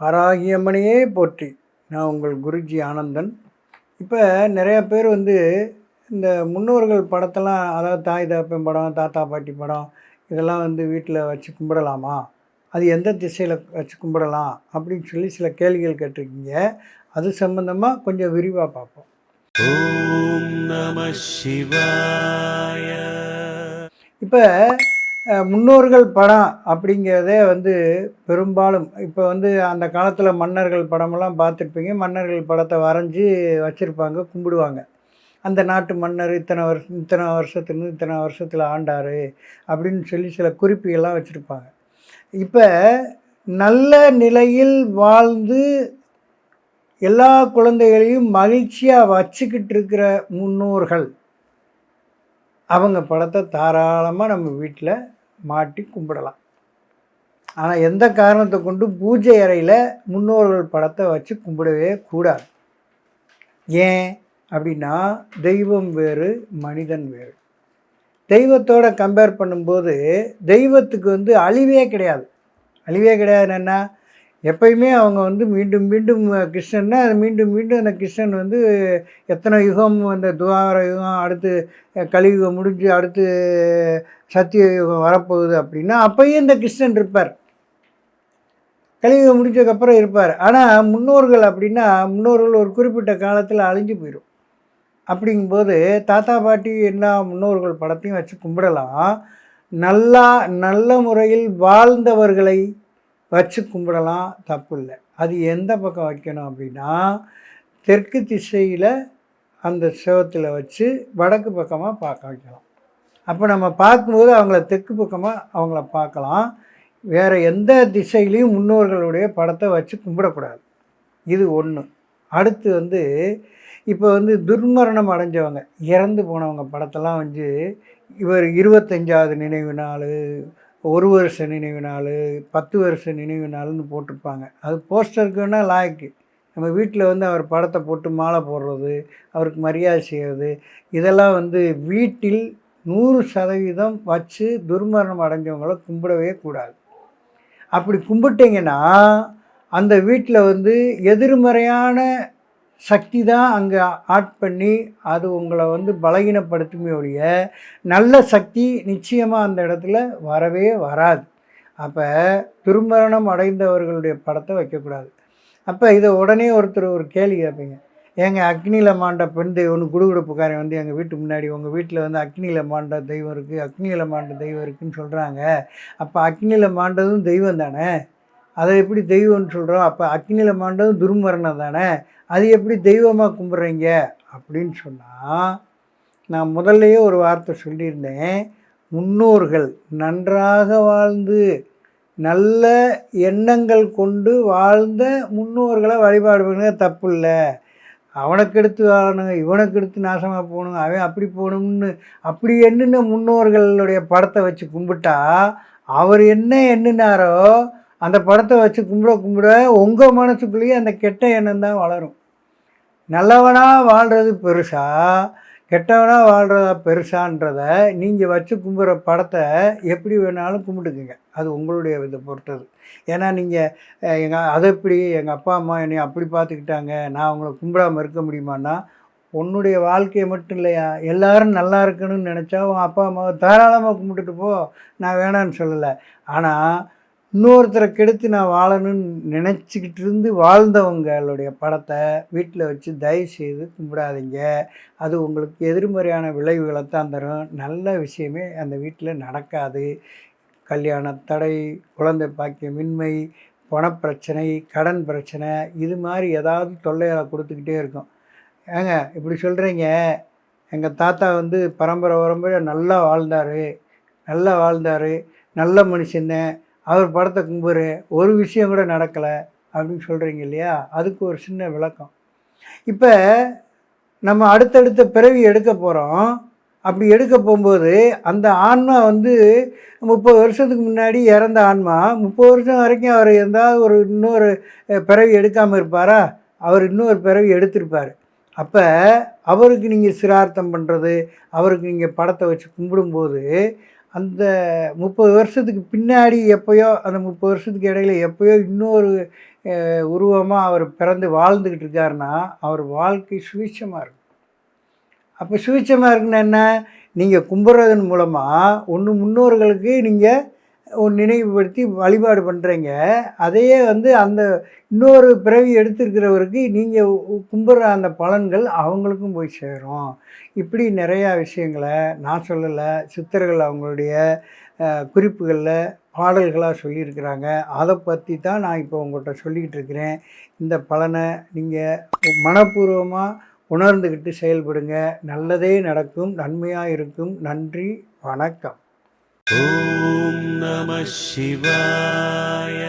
வாராகியம்மனையே போற்றி. நான் உங்கள் குருஜி ஆனந்தன். இப்போ நிறைய பேர் வந்து இந்த முன்னோர்கள் படத்தெல்லாம் அதாவது தாய் தாப்பன் படம் தாத்தா பாட்டி படம் இதெல்லாம் வந்து வீட்டில் வச்சு கும்பிடலாமா? அது எந்த திசையில் வச்சு கும்பிடலாம்? அப்படின்னு சொல்லி சில கேள்விகள் கேட்டிருக்கீங்க. அது சம்மந்தமாக கொஞ்சம் விரிவாக பார்ப்போம். இப்போ முன்னோர்கள் படம் அப்படிங்கிறதே வந்து பெரும்பாலும் இப்போ வந்து அந்த காலத்தில் மன்னர்கள் படமெல்லாம் பார்த்துருப்பீங்க. மன்னர்கள் படத்தை வரைஞ்சி வச்சுருப்பாங்க கும்பிடுவாங்க. அந்த நாட்டு மன்னர் இத்தனை வருஷம் இத்தனை வருஷத்துலேருந்து இத்தனை வருஷத்தில் ஆண்டார் அப்படின்னு சொல்லி சில குறிப்புகள்லாம் வச்சுருப்பாங்க. இப்போ நல்ல நிலையில் வாழ்ந்து எல்லா குழந்தைகளையும் மகிழ்ச்சியாக வச்சுக்கிட்டு இருக்கிற முன்னோர்கள் அவங்க படத்தை தாராளமாக நம்ம வீட்டில் மாட்டி கும்பிடலாம். ஆனால் எந்த காரணத்தை கொண்டு பூஜை அறையில் முன்னோர்கள் படத்தை வச்சு கும்பிடவே கூடாது. ஏன் அப்படின்னா தெய்வம் வேறு மனிதன் வேறு. தெய்வத்தோட கம்பேர் பண்ணும்போது தெய்வத்துக்கு வந்து அழிவே கிடையாது. அழிவே கிடையாது என்னென்னா எப்பயுமே அவங்க வந்து மீண்டும் மீண்டும் கிருஷ்ணன்னா அது மீண்டும் மீண்டும் அந்த கிருஷ்ணன் வந்து எத்தனை யுகம் அந்த துவார யுகம் அடுத்து கலியுகம் முடிஞ்சு அடுத்து சத்திய யுகம் வரப்போகுது அப்படின்னா அப்பயும் இந்த கிருஷ்ணன் இருப்பார். கலியுகம் முடிஞ்சதுக்கப்புறம் இருப்பார். ஆனால் முன்னோர்கள் அப்படின்னா முன்னோர்கள் ஒரு குறிப்பிட்ட காலத்தில் அழிஞ்சு போயிடும் அப்படிங்கும்போது தாத்தா பாட்டி என்ன முன்னோர்கள் படத்தையும் வச்சு கும்பிடலாம். நல்லா நல்ல முறையில் வாழ்ந்தவர்களை வச்சு கும்பிடலாம் தப்பு இல்லை அது எந்த பக்கம் வைக்கணும் அப்படின்னா தெற்கு திசையில் அந்த சிவத்தில் வச்சு வடக்கு பக்கமாக பார்க்க வைக்கலாம். அப்போ நம்ம பார்க்கும்போது அவங்கள தெற்கு பக்கமாக அவங்கள பார்க்கலாம். வேறு எந்த திசையிலையும் முன்னோர்களுடைய படத்தை வச்சு கும்பிடக்கூடாது. இது ஒன்று அடுத்து வந்து இப்போ வந்து துர்மரணம் அடைஞ்சவங்க இறந்து போனவங்க படத்தெல்லாம் வந்து இவர் இருபத்தஞ்சாவது நினைவு நாள் ஒரு வருஷ நினைவு நாள் பத்து வருஷ நினைவு நாள்னு போட்டிருப்பாங்க. அது போஸ்டருக்கு வேணால் லாய்க்கு. நம்ம வீட்டில் வந்து அவர் படத்தை போட்டு மாலை போடுறது அவருக்கு மரியாதை செய்கிறது இதெல்லாம் வந்து வீட்டில் நூறு சதவீதம் வச்சு துர்மரணம் அடைஞ்சவங்கள கும்பிடவே கூடாது. அப்படி கும்பிட்டிங்கன்னா அந்த வீட்டில் வந்து எதிர்மறையான சக்தி தான் அங்கே ஆட் பண்ணி அது உங்களை வந்து பலகீனப்படுத்துமே ஒழிய நல்ல சக்தி நிச்சயமாக அந்த இடத்துல வரவே வராது. அப்போ திருமரணம் அடைந்தவர்களுடைய படத்தை வைக்கக்கூடாது. அப்போ இதை உடனே ஒருத்தர் ஒரு கேள்வி கேட்பீங்க. ஏங்க அக்னியில் மாண்ட பெண் தெய்வம்னு குடுகுடுப்புக்காரன் வந்து எங்கள் வீட்டு முன்னாடி உங்கள் வீட்டில் வந்து அக்னியில் மாண்ட தெய்வம் இருக்குது அக்னியில் மாண்ட தெய்வம் இருக்குதுன்னு சொல்கிறாங்க அப்போ அக்னியில் மாண்டதும் தெய்வம் தானே? அதை எப்படி தெய்வம்னு சொல்கிறோம் அப்போ அக்னியில் மாண்டதும் துர்மரணம் தானே? அது எப்படி தெய்வமாக கும்பிட்றீங்க அப்படின்னு சொன்னால் நான் முதல்லையே ஒரு வார்த்தை சொல்லியிருந்தேன். முன்னோர்கள் நன்றாக வாழ்ந்து நல்ல எண்ணங்கள் கொண்டு வாழ்ந்த முன்னோர்களை வழிபாடு பண்ணுங்க தப்பு இல்லை அவனுக்கு எடுத்து வாழணுங்க இவனுக்கு எடுத்து நாசமாக போகணும் அவன் அப்படி போகணும்னு அப்படி எண்ணின முன்னோர்களுடைய படத்தை வச்சு கும்பிட்டா அவர் என்ன எண்ணினாரோ அந்த படத்தை வச்சு கும்பிட கும்பிட உங்கள் மனசுக்குள்ளேயே அந்த கெட்ட எண்ணம் தான் வளரும். நல்லவனாக வாழ்கிறது பெருசா கெட்டவனாக வாழ்கிறதா பெருசான்றத நீங்கள் வச்சு கும்பிட்ற படத்தை எப்படி வேணாலும் கும்பிட்டுக்குங்க. அது உங்களுடைய இதை பொறுத்தது. ஏன்னா நீங்கள் எங்கள் அதை எப்படி எங்கள் அப்பா அம்மா என்னை அப்படி பார்த்துக்கிட்டாங்க நான் அவங்கள கும்பிடாமல் இருக்க முடியுமான்னா உன்னுடைய வாழ்க்கையை மட்டும் இல்லையா? எல்லாரும் நல்லா இருக்கணும்னு நினச்சா உன் அப்பா அம்மாவை தாராளமாக கும்பிட்டுட்டு போ. நான் வேணான்னு சொல்லலை. ஆனால் இன்னொருத்தரை கெடுத்து நான் வாழணும்னு நினச்சிக்கிட்டு இருந்து வாழ்ந்தவங்களுடைய படத்தை வீட்டில் வச்சு தயவு செய்து கும்பிடாதீங்க. அது உங்களுக்கு எதிர்மறையான விளைவுகளை தான் தரும். நல்ல விஷயமே அந்த வீட்டில் நடக்காது. கல்யாண தடை குழந்தை பாக்கியமின்மை பணப்பிரச்சனை கடன் பிரச்சனை இது மாதிரி ஏதாவது தொல்லைகளை கொடுத்துக்கிட்டே இருக்கும். ஏங்க இப்படி சொல்கிறீங்க எங்கள் தாத்தா வந்து பரம்பரை பரம்பரை நல்லா வாழ்ந்தார். நல்லா வாழ்ந்தார். நல்ல மனுஷன்தான் அவர் படத்தை கும்புறு ஒரு விஷயம் கூட நடக்கலை அப்படின்னு சொல்கிறீங்க இல்லையா? அதுக்கு ஒரு சின்ன விளக்கம். இப்போ நம்ம அடுத்தடுத்த பிறவி எடுக்க போகிறோம் அப்படி எடுக்க போகும்போது அந்த ஆன்மா வந்து முப்பது வருஷத்துக்கு முன்னாடி இறந்த ஆன்மா முப்பது வருஷம் வரைக்கும் அவர் எந்தாவது ஒரு இன்னொரு பிறவி எடுக்காமல் இருப்பாரா? அவர் இன்னொரு பிறவி எடுத்திருப்பார். அப்போ அவருக்கு நீங்கள் சிரார்த்தம் பண்ணுறது அவருக்கு நீங்கள் படத்தை வச்சு கும்பிடும்போது அந்த முப்பது வருஷத்துக்கு பின்னாடி எப்போயோ அந்த முப்பது வருஷத்துக்கு இடையில எப்போயோ இன்னொரு உருவமாக அவர் பிறந்து வாழ்ந்துக்கிட்டு இருக்காருன்னா அவர் வாழ்க்கை சுவிட்சமாக இருக்கும். அப்போ சுவிட்சமாக இருக்குன்னா என்ன? நீங்கள் கும்பிட்றதன் மூலமாக ஒன்று முன்னோர்களுக்கு நீங்கள் ஒரு நினைவுபடுத்தி வழிபாடு பண்ணுறீங்க அதையே வந்து அந்த இன்னொரு பிறவி எடுத்திருக்கிறவருக்கு நீங்கள் கும்பிட்ற அந்த பலன்கள் அவங்களுக்கும் போய் சேரும். இப்படி நிறையா விஷயங்களை நான் சொல்லலை சித்தர்கள் அவங்களுடைய குறிப்புகளில் பாடல்களாக சொல்லியிருக்கிறாங்க. அதை பற்றி தான் நான் இப்போ உங்கள்கிட்ட சொல்லிக்கிட்டு இருக்கிறேன். இந்த பலனை நீங்கள் மனப்பூர்வமாக உணர்ந்துக்கிட்டு செயல்படுங்க. நல்லதே நடக்கும் நன்மையாக இருக்கும். நன்றி வணக்கம். ஓம் नमः शिवाय